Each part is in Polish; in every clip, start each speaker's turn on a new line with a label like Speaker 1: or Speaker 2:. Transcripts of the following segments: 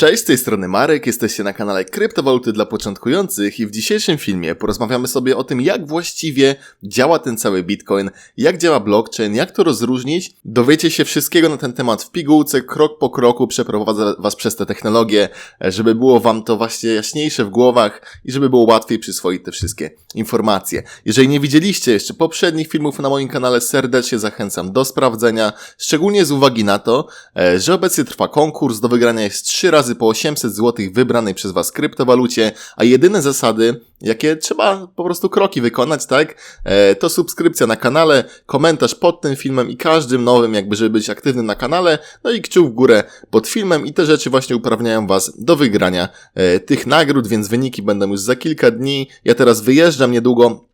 Speaker 1: Cześć, z tej strony Marek, jesteście na kanale Kryptowaluty dla początkujących i w dzisiejszym filmie porozmawiamy sobie o tym, jak właściwie działa ten cały Bitcoin, jak działa blockchain, jak to rozróżnić. Dowiecie się wszystkiego na ten temat w pigułce, krok po kroku przeprowadzę was przez te technologie, żeby było wam to właśnie jaśniejsze w głowach i żeby było łatwiej przyswoić te wszystkie informacje. Jeżeli nie widzieliście jeszcze poprzednich filmów na moim kanale, serdecznie zachęcam do sprawdzenia, szczególnie z uwagi na to, e, że obecnie trwa konkurs, do wygrania jest 3 razy po 800 zł wybranej przez Was kryptowalucie, a jedyne zasady, jakie trzeba po prostu kroki wykonać, tak? E, to subskrypcja na kanale, komentarz pod tym filmem i każdym nowym, jakby żeby być aktywnym na kanale, no i kciuk w górę pod filmem i te rzeczy właśnie uprawniają Was do wygrania e, tych nagród, więc wyniki będą już za kilka dni. Ja teraz wyjeżdżam niedługo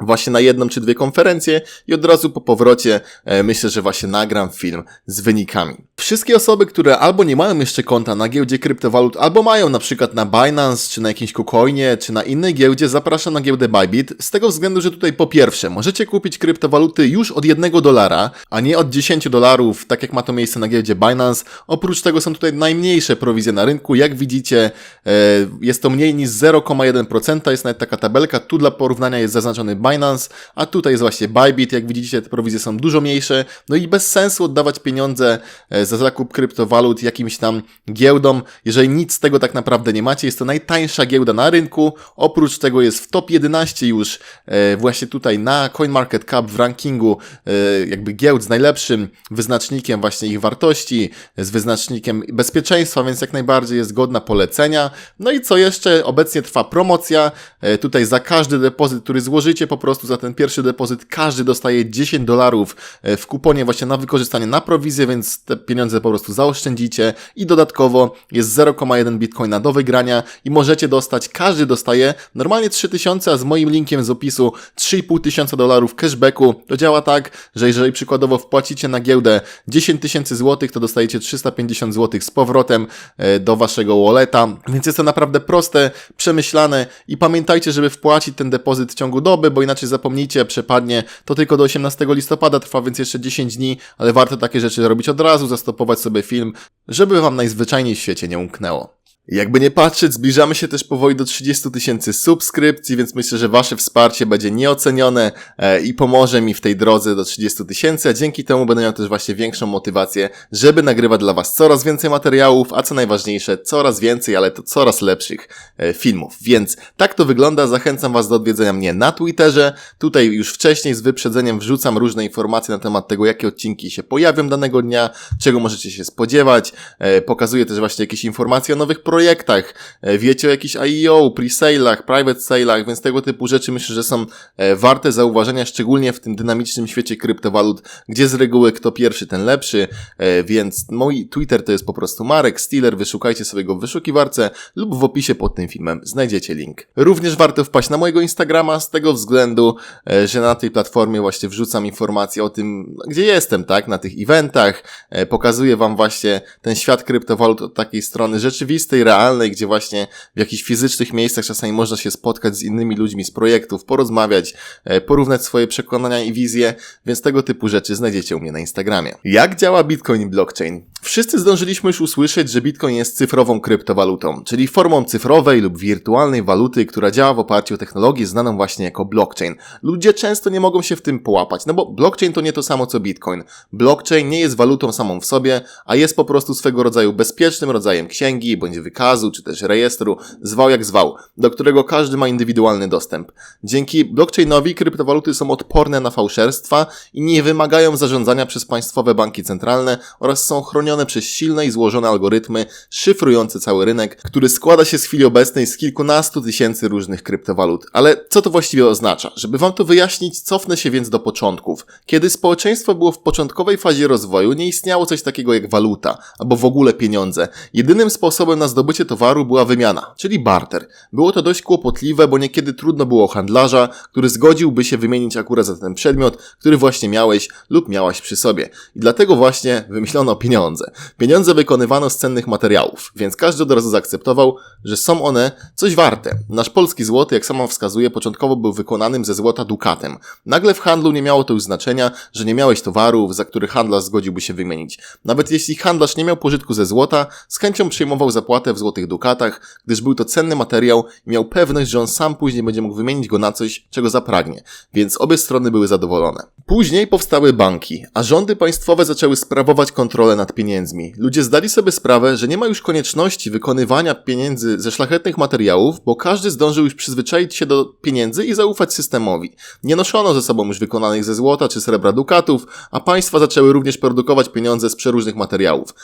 Speaker 1: właśnie na jedną czy dwie konferencje i od razu po powrocie e, myślę, że właśnie nagram film z wynikami. Wszystkie osoby, które albo nie mają jeszcze konta na giełdzie kryptowalut, albo mają na przykład na Binance, czy na jakimś KuCoinie, czy na innej giełdzie, zapraszam na giełdę Bybit, z tego względu, że tutaj po pierwsze, możecie kupić kryptowaluty już od jednego dolara, a nie od 10 dolarów, tak jak ma to miejsce na giełdzie Binance. Oprócz tego są tutaj najmniejsze prowizje na rynku, jak widzicie, e, jest to mniej niż 0,1%, jest nawet taka tabelka, tu dla porównania jest zaznaczony Binance, a tutaj jest właśnie Bybit, jak widzicie te prowizje są dużo mniejsze, no i bez sensu oddawać pieniądze e, za zakup kryptowalut jakimś tam giełdom, jeżeli nic z tego tak naprawdę nie macie. Jest to najtańsza giełda na rynku, oprócz tego jest w top 11 już e, właśnie tutaj na CoinMarketCap w rankingu e, jakby giełd z najlepszym wyznacznikiem właśnie ich wartości, z wyznacznikiem bezpieczeństwa, więc jak najbardziej jest godna polecenia. No i co jeszcze? Obecnie trwa promocja, tutaj za każdy depozyt, który złożycie po prostu za ten pierwszy depozyt, każdy dostaje 10 dolarów w kuponie właśnie na wykorzystanie na prowizję, więc te pieniądze po prostu zaoszczędzicie i dodatkowo jest 0,1 bitcoina do wygrania i możecie dostać, każdy dostaje normalnie 3000, a z moim linkiem z opisu 3,5 tysiąca dolarów cashbacku. To działa tak, że jeżeli przykładowo wpłacicie na giełdę 10 tysięcy złotych, to dostajecie 350 złotych z powrotem e, do waszego walleta, więc jest to naprawdę proste, przemyślane i pamiętajcie, żeby wpłacić ten depozyt w ciągu doby, bo inaczej zapomnijcie, przepadnie. To tylko do 18 listopada trwa, więc jeszcze 10 dni, ale warto takie rzeczy robić od razu, zastopować sobie film, żeby wam najzwyczajniej w świecie nie umknęło. Jakby nie patrzeć, zbliżamy się też powoli do 30 tysięcy subskrypcji, więc myślę, że Wasze wsparcie będzie nieocenione e, i pomoże mi w tej drodze do 30 tysięcy, a dzięki temu będę miał też właśnie większą motywację, żeby nagrywać dla Was coraz więcej materiałów, a co najważniejsze, coraz więcej, ale to coraz lepszych e, filmów. Więc tak to wygląda, zachęcam Was do odwiedzenia mnie na Twitterze. Tutaj już wcześniej z wyprzedzeniem wrzucam różne informacje na temat tego, jakie odcinki się pojawią danego dnia, czego możecie się spodziewać. E, pokazuję też właśnie jakieś informacje o nowych projektach, projektach, e, wiecie o jakichś IEO, pre-sale'ach, private sale'ach, więc tego typu rzeczy myślę, że są e, warte zauważenia, szczególnie w tym dynamicznym świecie kryptowalut, gdzie z reguły kto pierwszy, ten lepszy, e, więc mój Twitter to jest po prostu Marek Stiller, wyszukajcie sobie go w wyszukiwarce lub w opisie pod tym filmem znajdziecie link. Również warto wpaść na mojego Instagrama z tego względu, że na tej platformie właśnie wrzucam informacje o tym, gdzie jestem, tak, na tych eventach, pokazuję wam właśnie ten świat kryptowalut od takiej strony rzeczywistej, realnej, gdzie właśnie w jakichś fizycznych miejscach czasami można się spotkać z innymi ludźmi z projektów, porozmawiać, e, porównać swoje przekonania i wizje, więc tego typu rzeczy znajdziecie u mnie na Instagramie. Jak działa Bitcoin blockchain? Wszyscy zdążyliśmy już usłyszeć, że Bitcoin jest cyfrową kryptowalutą, czyli formą cyfrowej lub wirtualnej waluty, która działa w oparciu o technologię znaną właśnie jako blockchain. Ludzie często nie mogą się w tym połapać, no bo blockchain to nie to samo co Bitcoin. Blockchain nie jest walutą samą w sobie, a jest po prostu swego rodzaju bezpiecznym rodzajem księgi bądź wykazu czy też rejestru, zwał jak zwał, do którego każdy ma indywidualny dostęp. Dzięki blockchainowi kryptowaluty są odporne na fałszerstwa i nie wymagają zarządzania przez państwowe banki centralne oraz są chronione przez silne i złożone algorytmy szyfrujące cały rynek, który składa się z chwili obecnej z kilkunastu tysięcy różnych kryptowalut. Ale co to właściwie oznacza? Żeby wam to wyjaśnić, cofnę się więc do początków. Kiedy społeczeństwo było w początkowej fazie rozwoju, nie istniało coś takiego jak waluta, albo w ogóle pieniądze. Jedynym sposobem na zdobycie towaru była wymiana, czyli barter. Było to dość kłopotliwe, bo niekiedy trudno było handlarza, który zgodziłby się wymienić akurat za ten przedmiot, który właśnie miałeś lub miałaś przy sobie. I dlatego właśnie wymyślono pieniądze. Pieniądze wykonywano z cennych materiałów, więc każdy od razu zaakceptował, że są one coś warte. Nasz polski złoty, jak sama wskazuje, początkowo był wykonanym ze złota dukatem. Nagle w handlu nie miało to już znaczenia, że nie miałeś towarów, za który handlarz zgodziłby się wymienić. Nawet jeśli handlarz nie miał pożytku ze złota, z chęcią przyjmował zapłatę w złotych dukatach, gdyż był to cenny materiał i miał pewność, że on sam później będzie mógł wymienić go na coś, czego zapragnie, więc obie strony były zadowolone. Później powstały banki, a rządy państwowe zaczęły sprawować kontrolę nad pieniędzmi. Ludzie zdali sobie sprawę, że nie ma już konieczności wykonywania pieniędzy ze szlachetnych materiałów, bo każdy zdążył już przyzwyczaić się do pieniędzy i zaufać systemowi. Nie noszono ze sobą już wykonanych ze złota czy srebra dukatów, a państwa zaczęły również produkować pieniądze z przeróżnych materiałów,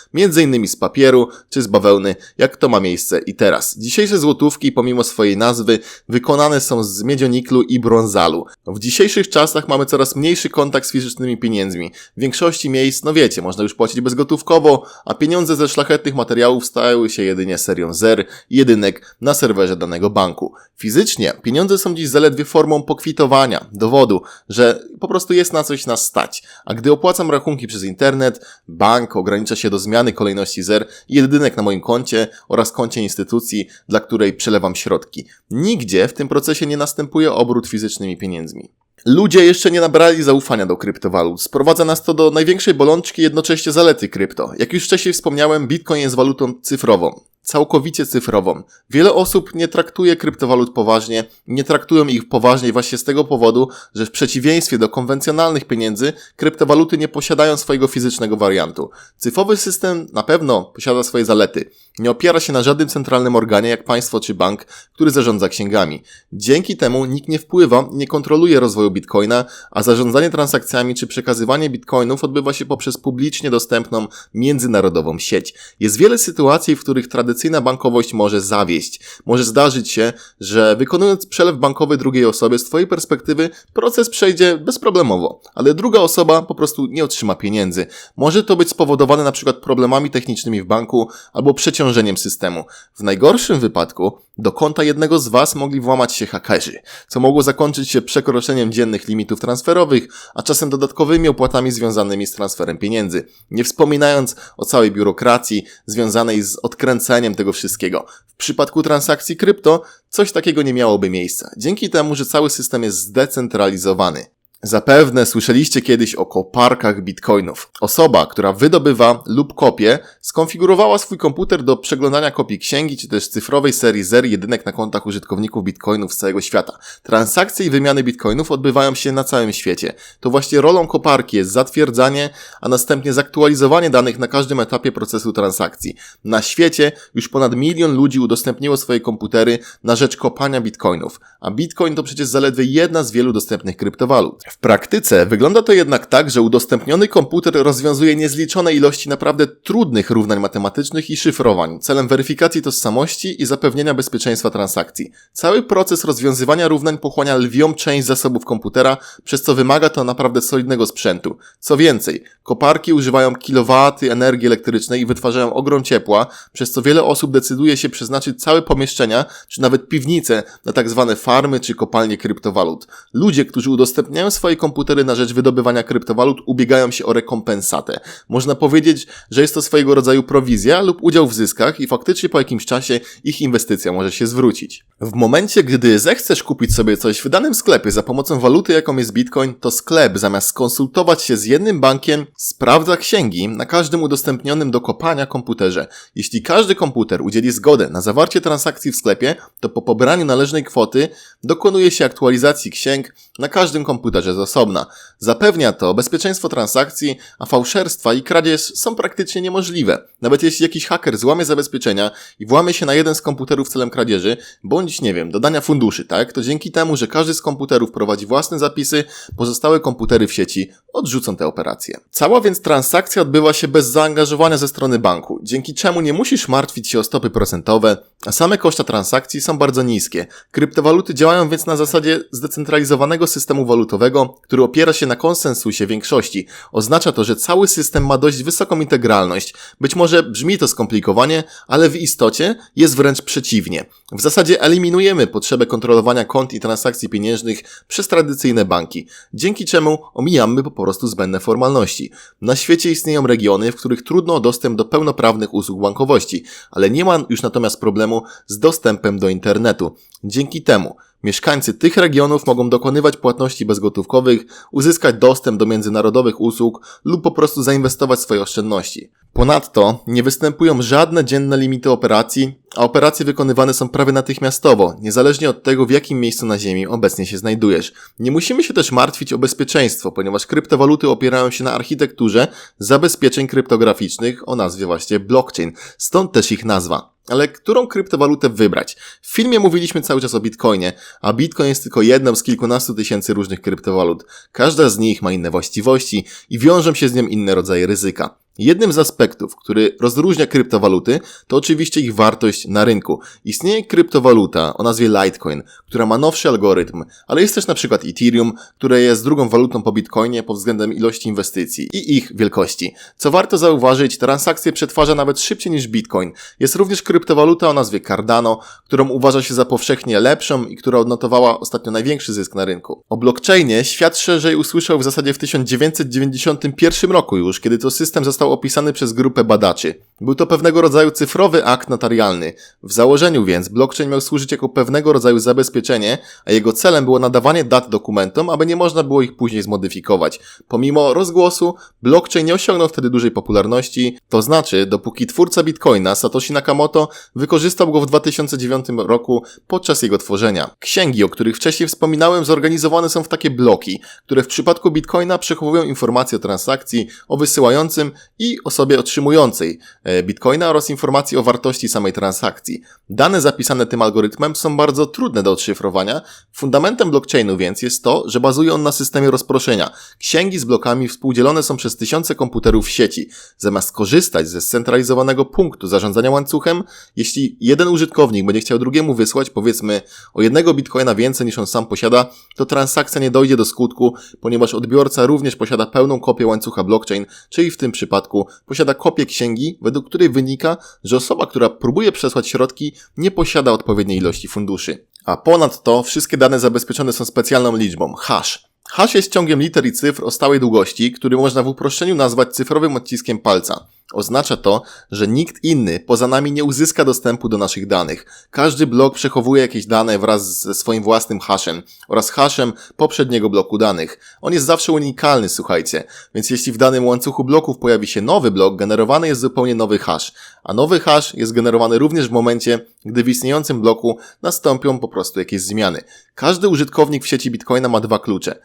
Speaker 1: innymi z papieru czy z bawełny, jak to ma miejsce i teraz. Dzisiejsze złotówki, pomimo swojej nazwy, wykonane są z miedzioniklu i brązalu. W dzisiejszych czasach mamy coraz mniejszy kontakt z fizycznymi pieniędzmi. W większości miejsc, no wiecie, można już płacić bezgotówkowo, a pieniądze ze szlachetnych materiałów stały się jedynie serią zer jedynek na serwerze danego banku. Fizycznie pieniądze są dziś zaledwie formą pokwitowania, dowodu, że po prostu jest na coś nas stać. A gdy opłacam rachunki przez internet, bank ogranicza się do zmiany kolejności zer i jedynek na moim koncie oraz koncie instytucji, dla której przelewam środki. Nigdzie w tym procesie nie następuje obrót fizycznymi pieniędzmi. Ludzie jeszcze nie nabrali zaufania do kryptowalut. Sprowadza nas to do największej bolączki jednocześnie zalety krypto. Jak już wcześniej wspomniałem, Bitcoin jest walutą cyfrową całkowicie cyfrową. Wiele osób nie traktuje kryptowalut poważnie, nie traktują ich poważnie właśnie z tego powodu, że w przeciwieństwie do konwencjonalnych pieniędzy, kryptowaluty nie posiadają swojego fizycznego wariantu. Cyfrowy system na pewno posiada swoje zalety. Nie opiera się na żadnym centralnym organie jak państwo czy bank, który zarządza księgami. Dzięki temu nikt nie wpływa nie kontroluje rozwoju bitcoina, a zarządzanie transakcjami czy przekazywanie bitcoinów odbywa się poprzez publicznie dostępną międzynarodową sieć. Jest wiele sytuacji, w których tradycyjnie tradycyjna bankowość może zawieść. Może zdarzyć się, że wykonując przelew bankowy drugiej osobie, z Twojej perspektywy proces przejdzie bezproblemowo, ale druga osoba po prostu nie otrzyma pieniędzy. Może to być spowodowane na przykład problemami technicznymi w banku albo przeciążeniem systemu. W najgorszym wypadku do konta jednego z Was mogli włamać się hakerzy, co mogło zakończyć się przekroczeniem dziennych limitów transferowych, a czasem dodatkowymi opłatami związanymi z transferem pieniędzy. Nie wspominając o całej biurokracji związanej z odkręceniem tego wszystkiego. W przypadku transakcji krypto coś takiego nie miałoby miejsca, dzięki temu, że cały system jest zdecentralizowany. Zapewne słyszeliście kiedyś o koparkach bitcoinów. Osoba, która wydobywa lub kopie, skonfigurowała swój komputer do przeglądania kopii księgi czy też cyfrowej serii zer jedynek na kontach użytkowników bitcoinów z całego świata. Transakcje i wymiany bitcoinów odbywają się na całym świecie. To właśnie rolą koparki jest zatwierdzanie, a następnie zaktualizowanie danych na każdym etapie procesu transakcji. Na świecie już ponad milion ludzi udostępniło swoje komputery na rzecz kopania bitcoinów, a bitcoin to przecież zaledwie jedna z wielu dostępnych kryptowalut. W praktyce wygląda to jednak tak, że udostępniony komputer rozwiązuje niezliczone ilości naprawdę trudnych równań matematycznych i szyfrowań celem weryfikacji tożsamości i zapewnienia bezpieczeństwa transakcji. Cały proces rozwiązywania równań pochłania lwią część zasobów komputera, przez co wymaga to naprawdę solidnego sprzętu. Co więcej, koparki używają kilowaty energii elektrycznej i wytwarzają ogrom ciepła, przez co wiele osób decyduje się przeznaczyć całe pomieszczenia, czy nawet piwnice na tak zwane farmy czy kopalnie kryptowalut. Ludzie, którzy udostępniają swoje komputery na rzecz wydobywania kryptowalut ubiegają się o rekompensatę. Można powiedzieć, że jest to swojego rodzaju prowizja lub udział w zyskach i faktycznie po jakimś czasie ich inwestycja może się zwrócić. W momencie, gdy zechcesz kupić sobie coś w danym sklepie za pomocą waluty, jaką jest Bitcoin, to sklep zamiast skonsultować się z jednym bankiem, sprawdza księgi na każdym udostępnionym do kopania komputerze. Jeśli każdy komputer udzieli zgodę na zawarcie transakcji w sklepie, to po pobraniu należnej kwoty dokonuje się aktualizacji księg na każdym komputerze z osobna. Zapewnia to bezpieczeństwo transakcji, a fałszerstwa i kradzież są praktycznie niemożliwe. Nawet jeśli jakiś haker złamie zabezpieczenia i włamie się na jeden z komputerów celem kradzieży, bądź nie wiem, dodania funduszy, tak, to dzięki temu, że każdy z komputerów prowadzi własne zapisy, pozostałe komputery w sieci odrzucą te operacje. Cała więc transakcja odbywa się bez zaangażowania ze strony banku, dzięki czemu nie musisz martwić się o stopy procentowe, a same koszta transakcji są bardzo niskie. Kryptowaluty działają więc na zasadzie zdecentralizowanego systemu walutowego, który opiera się na konsensusie większości. Oznacza to, że cały system ma dość wysoką integralność. Być może brzmi to skomplikowanie, ale w istocie jest wręcz przeciwnie. W zasadzie eliminujemy potrzebę kontrolowania kont i transakcji pieniężnych przez tradycyjne banki, dzięki czemu omijamy po prostu zbędne formalności. Na świecie istnieją regiony, w których trudno o dostęp do pełnoprawnych usług bankowości, ale nie ma już natomiast problemu z dostępem do internetu. Dzięki temu Mieszkańcy tych regionów mogą dokonywać płatności bezgotówkowych, uzyskać dostęp do międzynarodowych usług lub po prostu zainwestować swoje oszczędności. Ponadto nie występują żadne dzienne limity operacji, a operacje wykonywane są prawie natychmiastowo, niezależnie od tego, w jakim miejscu na Ziemi obecnie się znajdujesz. Nie musimy się też martwić o bezpieczeństwo, ponieważ kryptowaluty opierają się na architekturze zabezpieczeń kryptograficznych o nazwie właśnie blockchain, stąd też ich nazwa. Ale którą kryptowalutę wybrać? W filmie mówiliśmy cały czas o Bitcoinie, a Bitcoin jest tylko jedną z kilkunastu tysięcy różnych kryptowalut. Każda z nich ma inne właściwości i wiążą się z nią inne rodzaje ryzyka. Jednym z aspektów, który rozróżnia kryptowaluty, to oczywiście ich wartość na rynku. Istnieje kryptowaluta o nazwie Litecoin, która ma nowszy algorytm, ale jest też na przykład Ethereum, które jest drugą walutą po Bitcoinie pod względem ilości inwestycji i ich wielkości. Co warto zauważyć, transakcje przetwarza nawet szybciej niż Bitcoin. Jest również kryptowaluta o nazwie Cardano, którą uważa się za powszechnie lepszą i która odnotowała ostatnio największy zysk na rynku. O blockchainie świat szerzej usłyszał w zasadzie w 1991 roku już, kiedy to system został został opisany przez grupę badaczy. Był to pewnego rodzaju cyfrowy akt notarialny. W założeniu więc blockchain miał służyć jako pewnego rodzaju zabezpieczenie, a jego celem było nadawanie dat dokumentom, aby nie można było ich później zmodyfikować. Pomimo rozgłosu, blockchain nie osiągnął wtedy dużej popularności, to znaczy, dopóki twórca Bitcoina, Satoshi Nakamoto, wykorzystał go w 2009 roku podczas jego tworzenia. Księgi, o których wcześniej wspominałem, zorganizowane są w takie bloki, które w przypadku Bitcoina przechowują informacje o transakcji, o wysyłającym i osobie otrzymującej e, bitcoina oraz informacji o wartości samej transakcji. Dane zapisane tym algorytmem są bardzo trudne do odszyfrowania. Fundamentem blockchainu więc jest to, że bazuje on na systemie rozproszenia. Księgi z blokami współdzielone są przez tysiące komputerów w sieci. Zamiast korzystać ze scentralizowanego punktu zarządzania łańcuchem, jeśli jeden użytkownik będzie chciał drugiemu wysłać powiedzmy o jednego bitcoina więcej niż on sam posiada, to transakcja nie dojdzie do skutku, ponieważ odbiorca również posiada pełną kopię łańcucha blockchain, czyli w tym przypadku posiada kopię księgi, według której wynika, że osoba, która próbuje przesłać środki, nie posiada odpowiedniej ilości funduszy. A ponadto wszystkie dane zabezpieczone są specjalną liczbą hash. Hash jest ciągiem liter i cyfr o stałej długości, który można w uproszczeniu nazwać cyfrowym odciskiem palca. Oznacza to, że nikt inny poza nami nie uzyska dostępu do naszych danych. Każdy blok przechowuje jakieś dane wraz ze swoim własnym hashem oraz hashem poprzedniego bloku danych. On jest zawsze unikalny, słuchajcie. Więc jeśli w danym łańcuchu bloków pojawi się nowy blok, generowany jest zupełnie nowy hash. A nowy hash jest generowany również w momencie, gdy w istniejącym bloku nastąpią po prostu jakieś zmiany. Każdy użytkownik w sieci Bitcoina ma dwa klucze.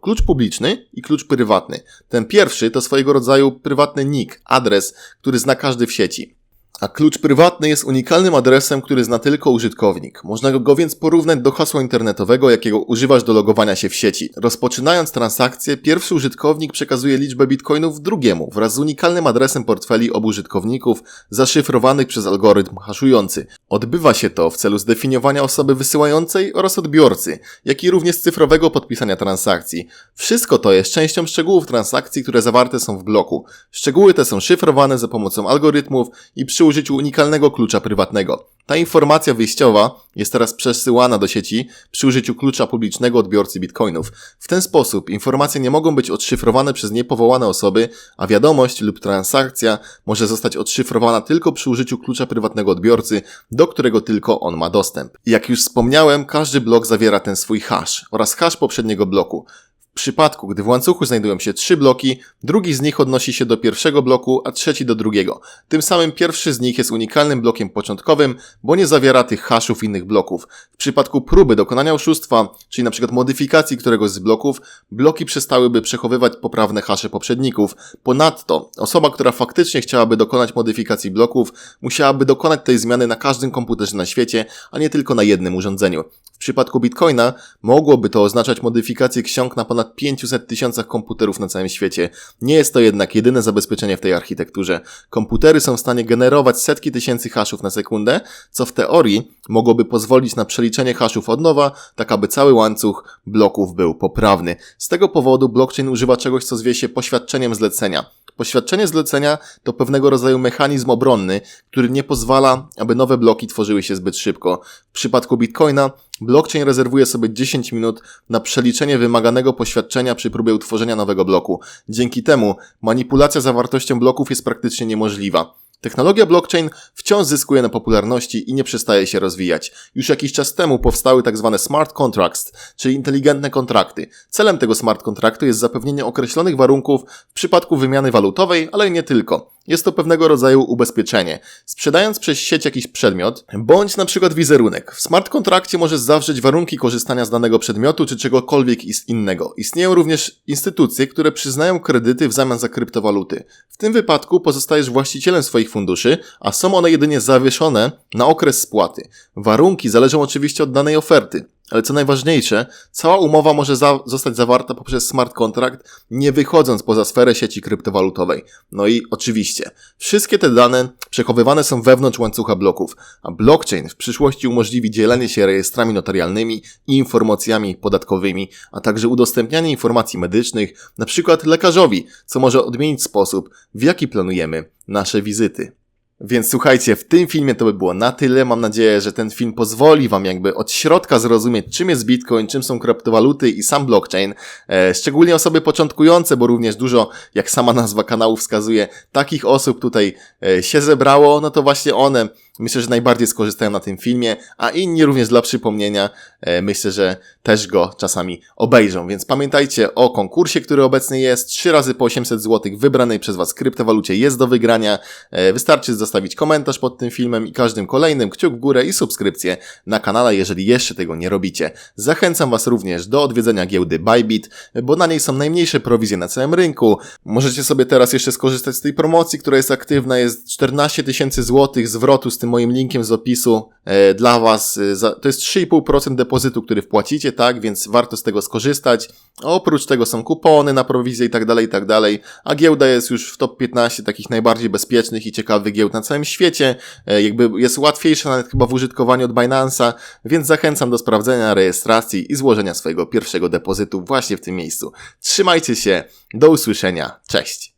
Speaker 1: Klucz publiczny i klucz prywatny. Ten pierwszy to swojego rodzaju prywatny nick, adres, który zna każdy w sieci. A klucz prywatny jest unikalnym adresem, który zna tylko użytkownik. Można go więc porównać do hasła internetowego, jakiego używasz do logowania się w sieci. Rozpoczynając transakcję, pierwszy użytkownik przekazuje liczbę bitcoinów drugiemu wraz z unikalnym adresem portfeli obu użytkowników zaszyfrowanych przez algorytm haszujący. Odbywa się to w celu zdefiniowania osoby wysyłającej oraz odbiorcy, jak i również cyfrowego podpisania transakcji. Wszystko to jest częścią szczegółów transakcji, które zawarte są w bloku. Szczegóły te są szyfrowane za pomocą algorytmów i przy użyciu unikalnego klucza prywatnego. Ta informacja wyjściowa jest teraz przesyłana do sieci przy użyciu klucza publicznego odbiorcy bitcoinów. W ten sposób informacje nie mogą być odszyfrowane przez niepowołane osoby, a wiadomość lub transakcja może zostać odszyfrowana tylko przy użyciu klucza prywatnego odbiorcy, do którego tylko on ma dostęp. Jak już wspomniałem, każdy blok zawiera ten swój hash oraz hash poprzedniego bloku. Przypadku, gdy w łańcuchu znajdują się trzy bloki, drugi z nich odnosi się do pierwszego bloku, a trzeci do drugiego. Tym samym pierwszy z nich jest unikalnym blokiem początkowym, bo nie zawiera tych haszów innych bloków. W przypadku próby dokonania oszustwa, czyli np. modyfikacji któregoś z bloków, bloki przestałyby przechowywać poprawne hasze poprzedników. Ponadto, osoba, która faktycznie chciałaby dokonać modyfikacji bloków, musiałaby dokonać tej zmiany na każdym komputerze na świecie, a nie tylko na jednym urządzeniu. W przypadku Bitcoina mogłoby to oznaczać modyfikację ksiąg na ponad ponad 500 tysiącach komputerów na całym świecie. Nie jest to jednak jedyne zabezpieczenie w tej architekturze. Komputery są w stanie generować setki tysięcy haszów na sekundę, co w teorii mogłoby pozwolić na przeliczenie haszów od nowa, tak aby cały łańcuch bloków był poprawny. Z tego powodu blockchain używa czegoś, co zwie się poświadczeniem zlecenia. Poświadczenie zlecenia to pewnego rodzaju mechanizm obronny, który nie pozwala, aby nowe bloki tworzyły się zbyt szybko. W przypadku Bitcoina blockchain rezerwuje sobie 10 minut na przeliczenie wymaganego poświadczenia przy próbie utworzenia nowego bloku. Dzięki temu manipulacja zawartością bloków jest praktycznie niemożliwa. Technologia blockchain wciąż zyskuje na popularności i nie przestaje się rozwijać. Już jakiś czas temu powstały tak zwane smart contracts, czyli inteligentne kontrakty. Celem tego smart kontraktu jest zapewnienie określonych warunków w przypadku wymiany walutowej, ale nie tylko. Jest to pewnego rodzaju ubezpieczenie. Sprzedając przez sieć jakiś przedmiot, bądź na przykład wizerunek, w smart kontrakcie możesz zawrzeć warunki korzystania z danego przedmiotu czy czegokolwiek innego. Istnieją również instytucje, które przyznają kredyty w zamian za kryptowaluty. W tym wypadku pozostajesz właścicielem swoich funduszy, a są one jedynie zawieszone na okres spłaty. Warunki zależą oczywiście od danej oferty. Ale co najważniejsze, cała umowa może za zostać zawarta poprzez smart contract, nie wychodząc poza sferę sieci kryptowalutowej. No i oczywiście, wszystkie te dane przechowywane są wewnątrz łańcucha bloków, a blockchain w przyszłości umożliwi dzielenie się rejestrami notarialnymi i informacjami podatkowymi, a także udostępnianie informacji medycznych, na przykład lekarzowi, co może odmienić sposób, w jaki planujemy nasze wizyty. Więc słuchajcie, w tym filmie to by było na tyle. Mam nadzieję, że ten film pozwoli Wam jakby od środka zrozumieć, czym jest Bitcoin, czym są kryptowaluty i sam blockchain. E, szczególnie osoby początkujące, bo również dużo, jak sama nazwa kanału wskazuje, takich osób tutaj e, się zebrało, no to właśnie one myślę, że najbardziej skorzystają na tym filmie, a inni również dla przypomnienia e, myślę, że też go czasami obejrzą. Więc pamiętajcie o konkursie, który obecnie jest. 3 razy po 800 zł wybranej przez Was kryptowalucie jest do wygrania. E, Wystarczy zostawić komentarz pod tym filmem i każdym kolejnym kciuk w górę i subskrypcję na kanale, jeżeli jeszcze tego nie robicie. Zachęcam Was również do odwiedzenia giełdy Bybit, bo na niej są najmniejsze prowizje na całym rynku. Możecie sobie teraz jeszcze skorzystać z tej promocji, która jest aktywna. Jest 14 tysięcy złotych zwrotu z tym moim linkiem z opisu e, dla Was. E, to jest 3,5% depozytu, który wpłacicie, tak? Więc warto z tego skorzystać. Oprócz tego są kupony na prowizję i tak dalej, i tak dalej. A giełda jest już w top 15 takich najbardziej bezpiecznych i ciekawych giełd na całym świecie. E, jakby jest łatwiejsza nawet chyba w użytkowaniu od Binance'a, więc zachęcam do sprawdzenia rejestracji i złożenia swojego pierwszego depozytu właśnie w tym miejscu. Trzymajcie się, do usłyszenia, cześć!